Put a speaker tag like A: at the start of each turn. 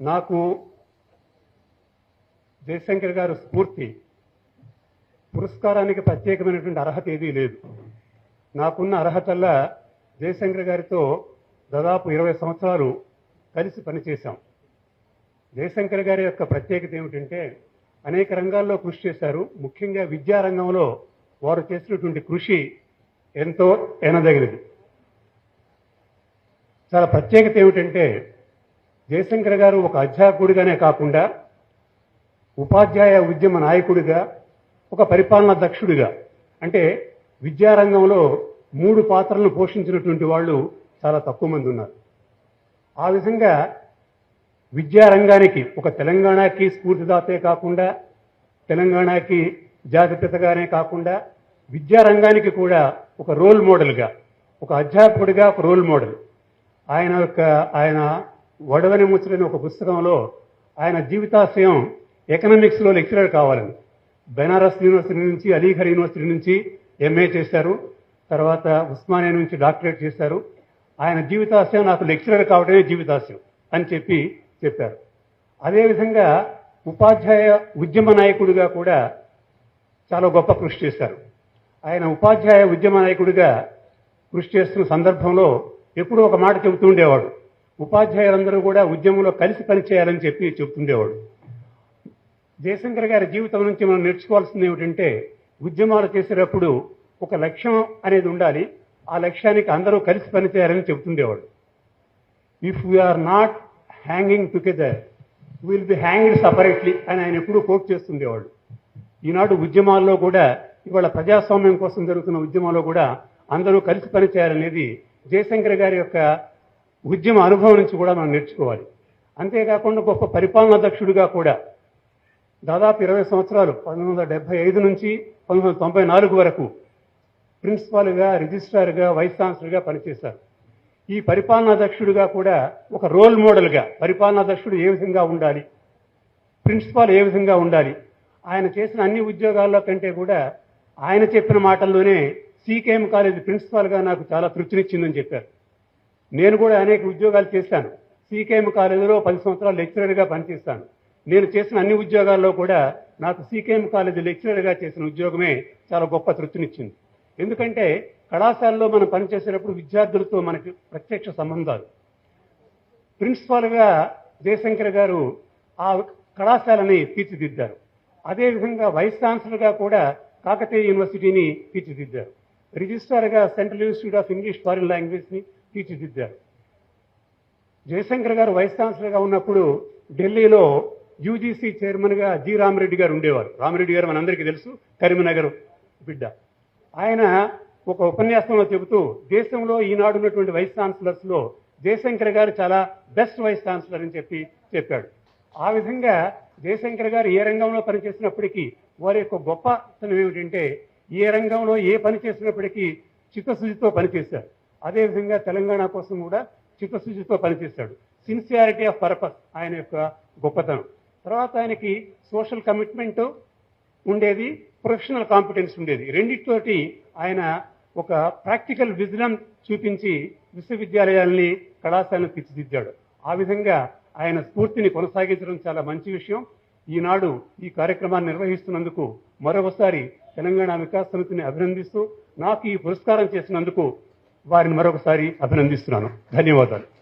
A: నాకు జయశంకర్ గారు స్ఫూర్తి పురస్కారానికి ప్రత్యేకమైనటువంటి అర్హత ఏదీ లేదు. నాకున్న అర్హతల్లా జయశంకర్ గారితో దాదాపు ఇరవై సంవత్సరాలు కలిసి పనిచేశాం. జయశంకర్ గారి యొక్క ప్రత్యేకత ఏమిటంటే అనేక రంగాల్లో కృషి చేశారు. ముఖ్యంగా విద్యారంగంలో వారు చేసినటువంటి కృషి ఎంతో ఎనదగినది. చాలా ప్రత్యేకత ఏమిటంటే జయశంకర్ గారు ఒక అధ్యాపకుడిగానే కాకుండా ఉపాధ్యాయ ఉద్యమ నాయకుడిగా ఒక పరిపాలనా దక్షుడిగా అంటే విద్యారంగంలో మూడు పాత్రలను పోషించినటువంటి వాళ్ళు చాలా తక్కువ మంది ఉన్నారు. ఆ విధంగా విద్యారంగానికి ఒక తెలంగాణకి స్ఫూర్తిదాతే కాకుండా తెలంగాణకి జాతిపితగానే కాకుండా విద్యారంగానికి కూడా ఒక రోల్ మోడల్గా ఒక అధ్యాపకుడిగా ఒక రోల్ మోడల్. ఆయన యొక్క ఆయన వడవని ముచ్చలని ఒక పుస్తకంలో ఆయన జీవితాశయం ఎకనామిక్స్లో లెక్చరర్ కావాలని. బెనారస్ యూనివర్సిటీ నుంచి అలీఘర్ యూనివర్సిటీ నుంచి ఎంఏ చేశారు. తర్వాత ఉస్మానియా నుంచి డాక్టరేట్ చేశారు. ఆయన జీవితాశయం నాకు లెక్చరర్ కావడమే జీవితాశయం అని చెప్పి చెప్పారు. అదేవిధంగా ఉపాధ్యాయ ఉద్యమ నాయకుడిగా కూడా చాలా గొప్ప కృషి చేశారు. ఆయన ఉపాధ్యాయ ఉద్యమ నాయకుడిగా కృషి చేస్తున్న సందర్భంలో ఎప్పుడూ ఒక మాట చెబుతూ ఉండేవాడు. ఉపాధ్యాయులందరూ కూడా ఉద్యమంలో కలిసి పనిచేయాలని చెప్పి చెబుతుండేవాడు జయశంకర్ గారి జీవితం నుంచి మనం నేర్చుకోవాల్సింది ఏమిటంటే ఉద్యమాలు చేసేటప్పుడు ఒక లక్ష్యం అనేది ఉండాలి. ఆ లక్ష్యానికి అందరూ కలిసి పనిచేయాలని చెబుతుండేవాడు if we are not hanging together will be hanging separately అని ఆయన ఎప్పుడూ కోట్ చేస్తుండేవాడు. ఈనాడు ఉద్యమాల్లో కూడా ఇవాళ ప్రజాస్వామ్యం కోసం జరుగుతున్న ఉద్యమాల్లో కూడా అందరూ కలిసి పనిచేయాలనేది జయశంకర్ గారి యొక్క ఉద్యమ అనుభవం నుంచి కూడా మనం నేర్చుకోవాలి. అంతేకాకుండా గొప్ప పరిపాలనా దక్షుడిగా కూడా దాదాపు ఇరవై సంవత్సరాలు పంతొమ్మిది వందల డెబ్బై ఐదు నుంచి పంతొమ్మిది వందల తొంభై నాలుగు వరకు ప్రిన్సిపాల్గా రిజిస్ట్రార్గా వైస్ ఛాన్సలర్గా పనిచేశారు. ఈ పరిపాలనా దక్షుడిగా కూడా ఒక రోల్ మోడల్గా పరిపాలనా దక్షుడు ఏ విధంగా ఉండాలి ప్రిన్సిపాల్ ఏ విధంగా ఉండాలి ఆయన చేసిన అన్ని ఉద్యోగాల్లో కంటే కూడా ఆయన చెప్పిన మాటల్లోనే సీకేఎం కాలేజ్ ప్రిన్సిపాల్గా నాకు చాలా తృప్తినిచ్చిందని చెప్పారు. నేను కూడా అనేక ఉద్యోగాలు చేశాను. సీకేఎం కాలేజీలో పది సంవత్సరాలు లెక్చరర్గా పనిచేస్తాను. నేను చేసిన అన్ని ఉద్యోగాల్లో కూడా నాకు సీకేఎం కాలేజీ లెక్చరర్గా చేసిన ఉద్యోగమే చాలా గొప్ప తృప్తినిచ్చింది. ఎందుకంటే కళాశాలలో మనం పనిచేసేటప్పుడు విద్యార్థులతో మనకి ప్రత్యక్ష సంబంధాలు. ప్రిన్సిపాల్గా జయశంకర్ గారు ఆ కళాశాలని తీర్చిదిద్దారు. అదేవిధంగా వైస్ ఛాన్సలర్గా కూడా కాకతీయ యూనివర్సిటీని తీర్చిదిద్దారు. రిజిస్ట్రార్గా central institute of English foreign లాంగ్వేజ్ని తీర్చిదిద్దారు. జయశంకర్ గారు వైస్ ఛాన్సలర్గా ఉన్నప్పుడు ఢిల్లీలో యూజీసీ చైర్మన్గా జి రామిరెడ్డి గారు ఉండేవారు. రామిరెడ్డి గారు మనందరికీ తెలుసు కరీంనగర్ బిడ్డ. ఆయన ఒక ఉపన్యాసంలో చెబుతూ దేశంలో ఈనాడు ఉన్నటువంటి వైస్ ఛాన్సలర్స్లో జయశంకర్ గారు చాలా బెస్ట్ వైస్ ఛాన్సలర్ అని చెప్పి చెప్పాడు. ఆ విధంగా జయశంకర్ గారు ఏ రంగంలో పనిచేసినప్పటికీ వారి యొక్క గొప్పతనం ఏమిటంటే ఏ రంగంలో ఏ పని చేసినప్పటికీ చిత్తశుద్ధితో పనిచేశారు. అదేవిధంగా తెలంగాణ కోసం కూడా చిత్తశుద్ధితో పనిచేశాడు. సిన్సియారిటీ ఆఫ్ పర్పస్ ఆయన యొక్క గొప్పతనం. తర్వాత ఆయనకి సోషల్ కమిట్మెంట్ ఉండేది ప్రొఫెషనల్ కాంపిటెన్స్ ఉండేది. రెండిటితోటి ఆయన ఒక ప్రాక్టికల్ విజనం చూపించి విశ్వవిద్యాలయాల్ని కళాశాలను తీర్చిదిద్దాడు. ఆ విధంగా ఆయన స్ఫూర్తిని కొనసాగించడం చాలా మంచి విషయం. ఈనాడు ఈ కార్యక్రమాన్ని నిర్వహిస్తున్నందుకు మరొకసారి తెలంగాణ వికాస్ సమితిని అభినందిస్తూ నాకు ఈ పురస్కారం చేసినందుకు వారిని మరొకసారి అభినందిస్తున్నాను. ధన్యవాదాలు.